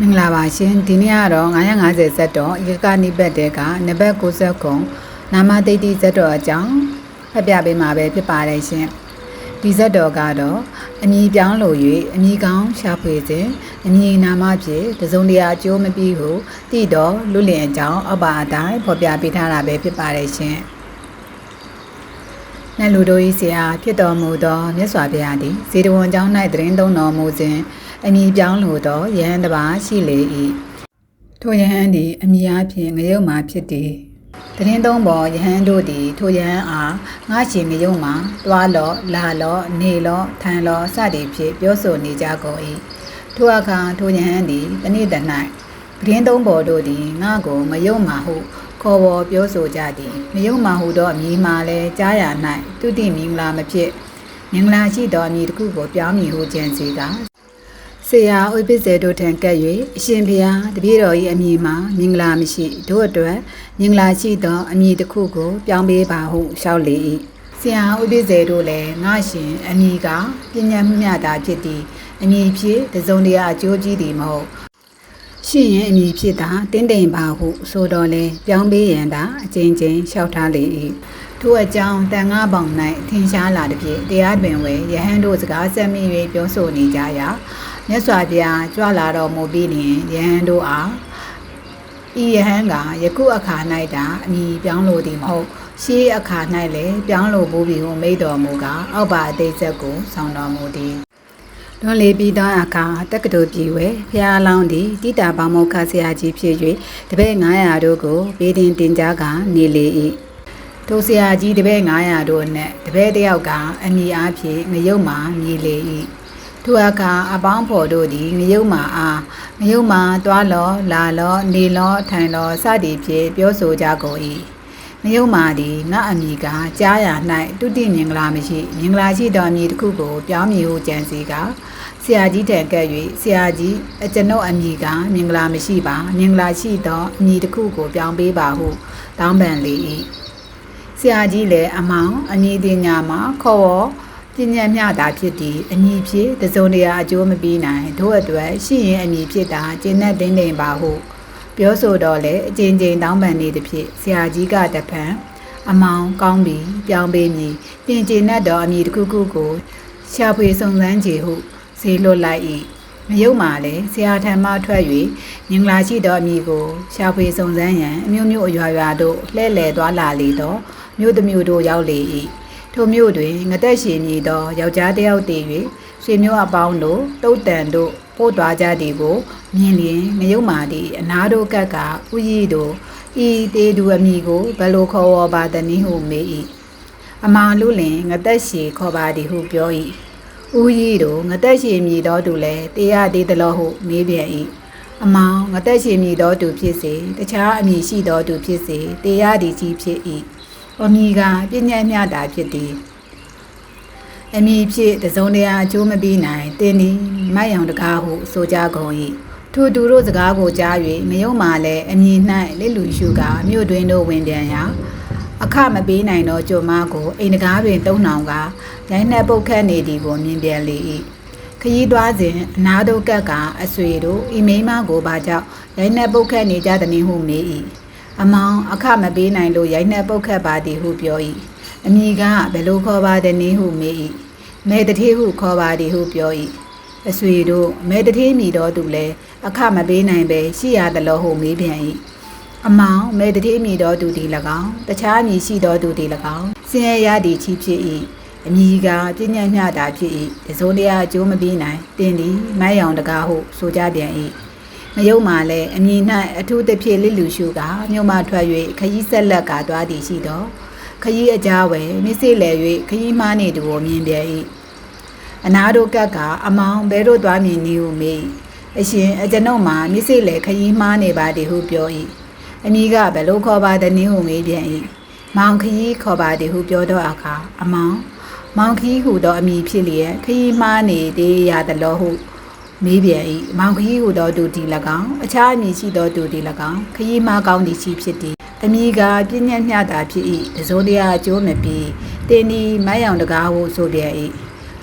မင်္ဂလာပါရှင်ဒီနေ့ကတော့950ဇက်တော်ဧကနိပတ်တဲ့ကနံပါတ်60ခုနာမတိတ်တိဇက်တော်အကြောင်းဖတ်ပြပေးမှာပဲဖြစ်ပါတယ်ရှင်ဒီဇက်တော်ကတော့အမည်ပြောင်းလို့၍အမည်ကောင်းရှာဖွေခြင်းအမည်နာမဖြင့်တစုံတရာအကျိုးမပြီးဟုတည်တော်လူလင်အကြောင်းအပ္ပါအတိုင်းဖော်ပြပေးထားတာပဲဖြစ်ပါတယ်ရှင်နတ်လူတို့၏ဆရာဖြစ်တော်မူသောမြတ်စွာဘုရားသည်ဇေတဝန်ကျောင်း၌တရင်သုံးတော်မူစဉ် အမည်ပြောင်းလို့သောယဟန်တစ်ပါးရှိလေ၏ထိုယဟန်သည်အမည်အဖြစ်ငရုတ်မှဖြစ်သည်တရင်သုံးပေါ်ယဟန်တို့သည်ထိုယဟန်အားငါရှင်ငရုတ်မှတွားလော့လာလော့နေလော့ထန်လော့စသည်ဖြင့်ပြောဆိုနေကြကုန်၏ထိုအခါထိုယဟန်သည်တနေ့တ၌တရင်သုံးပေါ်တို့သည်ငါကိုငရုတ်မှဟုခေါ်ဝေါ်ပြောဆိုကြသည်ငရုတ်မှဟုသောအမည်မှလည်းကြားရ၌တုတိမင်္ဂလာမဖြစ်မင်္ဂလာရှိသောအမည်တစ်ခုကိုပြောင်းမည်ဟုကြံစီက ဆရာဥပိ္ပဇေတို့ထံကပ်၍အရှင်ဘုရားတပည့်တော်၏အမည်မှာမင်္ဂလာမရှိတို့အတွက်မင်္ဂလာရှိသောအမည်တစ်ခုကို ပြောင်းပေးပါဟုလျှောက်လေ၏ဆရာဥပိ္ပဇေတို့လည်းငါရှင်အမည်ကပညာမှုမြတာဖြစ်သည်အမည်ဖြစ်တစုံတရာအကျိုးကြီးသည်မဟုတ်ရှိရင်အမည်ဖြစ်တာတင်းတိမ်ပါဟုဆိုတော်လဲပြောင်းပေးရန်သာအချင်းချင်းလျှောက်ထားလေ၏ထို့အကြောင်းတန်ငါးပေါင်၌ထင်ရှားလာသည်ဖြင့်တရားတွင်ဝဲယဟန်တို့စကားဆက်မိ၍ပြောဆိုနေကြရာ မြတ်စွာဘုရားကြွလာတော်မူပြီးလျှင်ယဟန်တို့အားဤယဟန်ကယခုအခါ၌တာအမည်ပြောင်းလို့သည်မဟုတ်ရှေးအခါ၌လည်းပြောင်းလို့ဘူးပြီဟုမိတော်မူကအောက်ပါအသေးဆက်ကိုဆောင်တော်မူသည်လွန်လေပြီးသောအခါတက္ကသိုလ်ပြည်ဝဲဖျားလောင်းသည်တိတာပေါမောခဆရာကြီးဖြစ်၍တပည့်900တို့ကိုဘေးတင်တင်ကြားကနေလေ၏ထိုဆရာကြီးတပည့်900တို့နဲ့တပည့်တယောက်ကအမည်အားဖြင့်ငရုတ်မှမြည်လေ၏ ထိုအခါအပေါင်းဖော်တို့သည်ငရုတ်မှအားငရုတ်မှတွားလောလာလောနေလောထိုင်လောစသည်ဖြင့်ပြောဆိုကြကုန်၏ငရုတ်မာသည်ငါအမိကကြားရ၌တုတိမင်္ဂလာမရှိမင်္ဂလာရှိသောအမည်တစ်ခုကိုပြောင်းမည်ဟုကြံစီကဆရာကြီးတံကပ်၍ဆရာကြီးအကျွန်ုပ်အမိကမင်္ဂလာမရှိပါမင်္ဂလာရှိသောအမည်တစ်ခုကိုပြောင်းပေးပါဟုတောင်းပန်လေ၏ဆရာကြီးလည်းအမောင်အမည်တင်ညာမှာခေါ်ဝေါ် ပညာမျှတာဖြစ်သည်အမည်ဖြစ်တစုံတရာအကျိုးမပြီးနိုင်တို့အတွက်ရှိရင်အမည်ဖြစ်တာကျင့်တဲ့တင်းတင်းပါဟုပြောဆိုတော့လေအချင်းချင်းတောင်းပန်နေသည်ဖြင့်ဆရာကြီးကတဖန်အမောင်ကောင်းပြီပြောင်းပေးမည်တင်ကျင်တတ်သောအမည်တစ်ခုခုကိုရှာဖွေစုံစမ်းကြဟုဈေးလွတ်လိုက်၏မယုတ်မှလည်းဆရာထံမှထွက်၍မင်္ဂလာရှိသောအမည်ကိုရှာဖွေစုံစမ်းရန်အမျိုးမျိုးအရွာရွာတို့လှဲ့လေသွားလာလေသောမြို့တစ်မြို့တို့ရောက်လေ၏ ထိုမြို့တွင်ငသက်ရှင်မည်သောယောက်ျားတစ်ယောက်တည်၍ဆွေမျိုးအပေါင်းတို့တုတ်တန်တို့ပို့သွားကြသည်ကိုမြင်လျင်ငရုတ်မာသည်အနာတို့ကက်ကဥယီတို့ဤတေသူအမိကိုဘယ်လိုခေါ်ဝေါ်ပါသနည်းဟုမေး၏အမာလူလင်ငသက်ရှည်ခေါ်ပါသည်ဟုပြော၏ဥယီတို့ငသက်ရှည်မြည်သောသူလည်းတရားသေးသလိုဟုမေးပြန်၏အမောင်ငသက်ရှင်မြည်သောသူဖြစ်စေတခြားအမည်ရှိသောသူဖြစ်စေတရားဒီကြီးဖြစ်၏ အမည်ကပြည့်ညတ်မြတာဖြစ်သည်အမည်ဖြစ်တစုံတရာအကျိုးမပြီးနိုင်တင်းဒီမတ်ရောင်တကားဟုဆိုကြကုန်၏ထိုသူတို့စကားကိုကြား၍မယုံမှလည်းအမည်၌လက်လူရှုကမြို့တွင်တို့ဝင်ပြန်ရာအခမပေးနိုင်သောကြုံမကိုအိမ်တကားတွင်တုံးနှောင်ကရိုင်းနှက်ပုတ်ခတ်နေသည်ကိုမြင်ပြန်လေ၏ခရီးသွားစဉ်အနာတို့ကက်ကအဆွေတို့ဤမိန်းမကိုဘာကြောင့်ရိုင်းနှက်ပုတ်ခတ်နေကြသည်ဟုမေး၏ အမောင်အခမပေးနိုင်လို့ရိုက်နှက်ပုတ်ခတ်ပါသည်ဟုပြော၏အမိကဘယ်လိုခေါ်ပါသည်နည်းဟုမေး၏မဲတထေးဟုခေါ်ပါသည်ဟုပြော၏အဆွေတို့မဲတထေးမိတော်သူလည်းအခမပေးနိုင်ပဲရှိရသလိုဟုမေးပြန်၏အမောင်မဲတထေးမိတော်သူဒီ၎င်းတခြားအမည်ရှိတော်သူဒီ၎င်းစင်ရရသည်ချီဖြစ်၏အမိကပြညံ့မျှတာဖြစ်၏တစုံတရာအကျိုးမပြီးနိုင်တင်းသည်မိုက်ရောင်တကားဟုဆိုကြပြန်၏ မယုံမှလည်းအမည်၌အထူးသဖြင့်လစ်လူရှုကမြို့မှထွက်၍ခရီးဆက်လက်ကသွားသည်ရှိသောခရီးအကြားဝယ်မြစ်စေလဲ၍ခရီးမားနေသူကိုမြင်ပြန်၏အနာတို့ကက်ကအမောင်ဘဲတို့သွားမြင်နေဟုမေးအရှင်အကျွန်ုပ်မှာမြစ်စေလဲခရီးမားနေပါသည်ဟုပြော၏အမည်ကဘယ်လိုခေါ်ပါသနည်းဟုမေးပြန်၏မောင်ခရီးခေါ်ပါသည်ဟုပြောတော့အခါအမောင်မောင်ခရီးဟူသောအမည်ဖြစ်လျက်ခရီးမားနေသေးရသလိုဟု မေးပြန်၏မောင်ခရီးဟူသောသူဒီ၎င်းအခြားအမည်ရှိသောသူဒီ၎င်းခရီးမကောင်းသည်ရှိဖြစ်သည်အမည်ကပြည့်ညက်မျှတာဖြစ်၏တစိုးတရားအကျိုးမပြီးတင်းဒီမိုက်ရောင်တကားဟုဆိုပြန်၏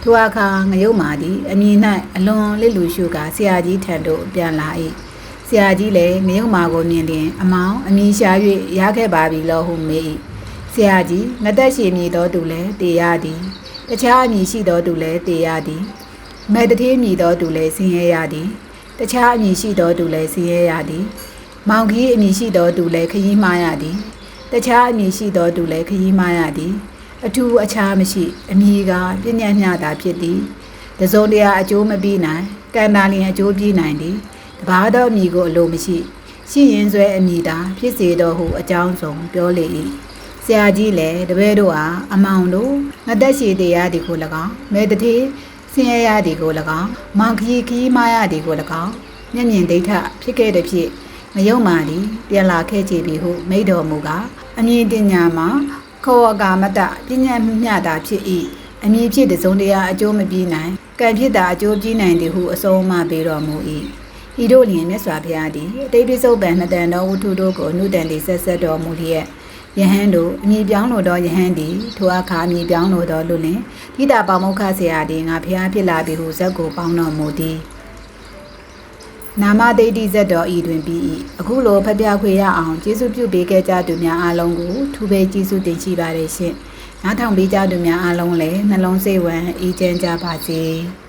ထိုအခါငရုတ်မာသည်အမည်၌အလွန်လစ်လူရှုကာဆရာကြီးထံသို့ပြန်လာ၏ဆရာကြီးလည်းငရုတ်မာကိုမြင်လျင် အမောင်အမည်ရှာ၍ရခဲ့ပါပြီလောဟုမေး၏ဆရာကြီးငသက်ရှိမည်သောသူလည်းတေရသည်တခြားအမည်ရှိသောသူလည်းတေရသည် မဲတသေးမည်သောသူလည်းဆင်းရဲရသည်တခြားအမည်ရှိသောသူလည်းဆင်းရဲရသည်မောင်ကြီးအမည်ရှိသောသူလည်းခရီးမားရသည်တခြားအမည်ရှိသောသူလည်းခရီးမားရသည် အထူးအခြားမရှိ အမည်ကပြည့်ညတ်မျှတာဖြစ်သည်တစုံတရာအကျိုးမပြီးနိုင်ကံတာလျင်အကျိုးပြီးနိုင်သည်တပါးသောအမည်ကိုအလိုမရှိရှိရင်ဆွဲအမည်သာဖြစ်စေတော်ဟုအကြောင်းဆုံးပြောလေ၏ဆရာကြီးလည်းတပည့်တို့အားအမောင်တို့ငါတက်ရှိတရားဒီကို၎င်းမဲတတိ ဆင်းရဲရသည်ကို၎င်းမောင်ခရီးခရီးမားရသည်ကို၎င်းမျက်မြင်ဒိဋ္ဌဖြစ်ခဲ့တဲ့ဖြစ်မယုံမာသည်ပြန်လာခဲ့ကြပြီဟုမိတော်မူကားအမည်တင်ညာမှာခောကာမတပညာမျှတာဖြစ်၏အမည်ဖြစ်တစုံတရာအကျိုးမပြီးနိုင်ကံဖြစ်တာအကျိုးပြီးနိုင်သည်ဟုအဆုံးအမပေးတော်မူ၏ဤတို့လျင်မြတ်စွာဘုရားသည်အတိတ်ပိစုံပံနှစ်တန်သောဝတ္ထုတို့ကိုအနုတန်သည်ဆက်ဆက်တော်မူလျက် ယဟန်တို့အမည်ပြောင်းလို့သောယဟန်သည်ထိုအခါအမည်ပြောင်းလို့သောလူလင်တိတာပေါမုခဆရာသည်ငါဘုရားဖြစ်လာပြီဟုဇက်ကိုပေါင်းတော်မူသည်နာမဒိဋ္ဌိဇတ်တော်ဤတွင်ပြီး၏အခုလိုဖပြခွေရအောင်ကျေးဇူးပြုပေးခဲ့ကြသူများအားလုံးကိုထူးပဲကျေးဇူးတင်ရှိပါတယ်ရှင်နားထောင်ပေးကြသူများအားလုံးလည်းနှလုံးစိတ်ဝမ်းအေးချမ်းကြပါစေ။